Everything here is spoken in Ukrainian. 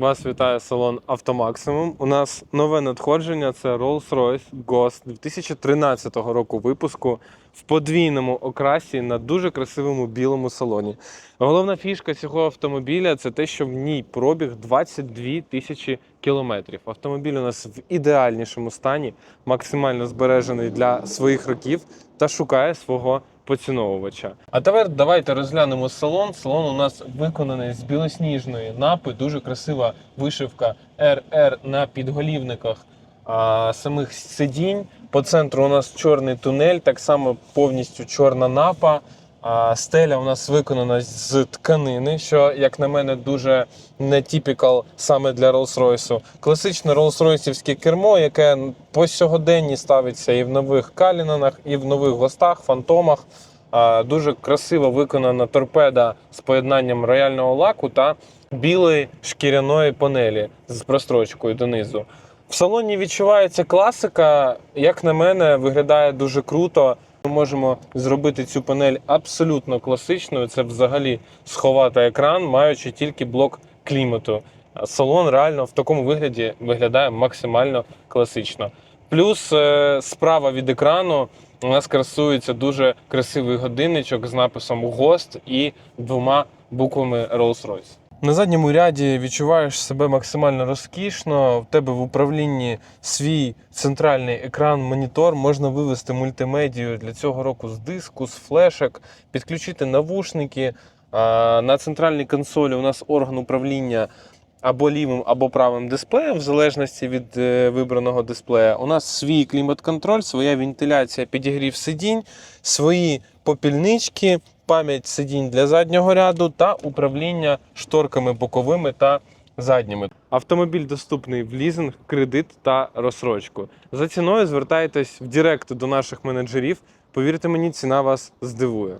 Вас вітає салон Автомаксимум. У нас нове надходження це Rolls-Royce Ghost 2013 року випуску в подвійному окрасі на дуже красивому білому салоні. Головна фішка цього автомобіля це те, що в ній пробіг 22 тисячі кілометрів. Автомобіль у нас в ідеальнішому стані, максимально збережений для своїх років та шукає свого поціновувача. А тепер давайте розглянемо салон. Салон у нас виконаний з білосніжної напи, дуже красива вишивка RR на підголівниках а, самих сидінь. По центру у нас чорний тунель, так само повністю чорна напа. А стеля у нас виконана з тканини, що, як на мене, дуже не тіпікал саме для Rolls-Royce. Класичне Rolls-Royceівське кермо, яке по сьогоденні ставиться і в нових Калінанах, і в нових гостах, фантомах. Дуже красиво виконана торпеда з поєднанням рояльного лаку та білої шкіряної панелі з прострочкою донизу. В салоні відчувається класика. Як на мене, виглядає дуже круто. Ми можемо зробити цю панель абсолютно класичною. Це взагалі сховати екран, маючи тільки блок клімату. Салон реально в такому вигляді виглядає максимально класично. Плюс е, справа від екрану у нас красується дуже красивий годинничок з написом ГОСТ і двома буквами Rolls-Royce. На задньому ряді відчуваєш себе максимально розкішно. В тебе в управлінні свій центральний екран, монітор. Можна вивести мультимедію для цього року з диску, з флешок, підключити навушники. На центральній консолі у нас орган управління або лівим, або правим дисплеєм, в залежності від е, вибраного дисплея. У нас свій клімат-контроль, своя вентиляція, підігрів сидінь, свої попільнички, пам'ять сидінь для заднього ряду та управління шторками боковими та задніми. Автомобіль доступний в лізинг, кредит та розсрочку. За ціною звертайтесь в Директ до наших менеджерів. Повірте мені, ціна вас здивує.